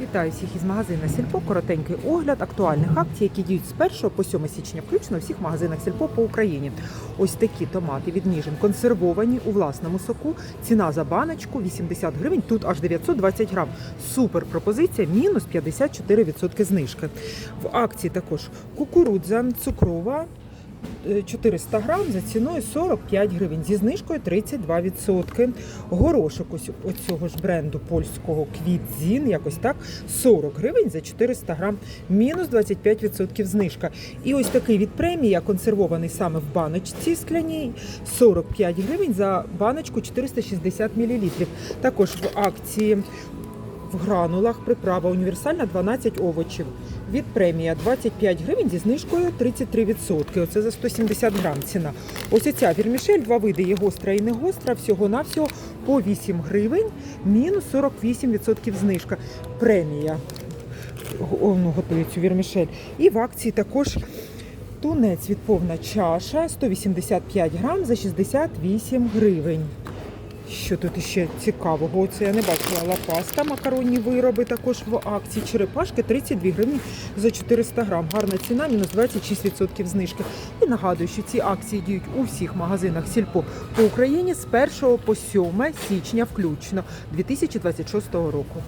Вітаю всіх із магазина Сільпо. Коротенький огляд актуальних акцій, які діють з 1 по 7 січня, включно у всіх магазинах Сільпо по Україні. Ось такі томати від Ніжин консервовані у власному соку. Ціна за баночку 80 гривень, тут аж 920 грам. Супер пропозиція, мінус 54% знижки. В акції також кукурудза цукрова. Е, 400 грам за ціною 45 гривень, зі знижкою 32%. Горошок ось оцього ж бренду польського Квітзін, якось так, 40 гривень за 400 грам, мінус 25% знижка. І ось такий від премія, консервований саме в баночці скляній, 45 гривень за баночку 460 мл. Також в акції в гранулах приправа універсальна 12 овочів. Від премія 25 гривень зі знижкою 33%. Оце за 170 грам ціна. Ось ця вірмішель, два види є гостра і не гостра, всього-навсього по 8 гривень, мінус 48% знижка. Премія ну, готує цю вірмішель. І в акції також тунець від повна чаша 185 грам за 68 гривень. Що тут ще цікавого? Оце я не бачила лапаста, макаронні вироби також в акції. Черепашки 32 гривні за 400 грам. Гарна ціна, мінус 26% знижки. І нагадую, що ці акції діють у всіх магазинах Сільпо по Україні з 1 по 7 січня включно 2026 року.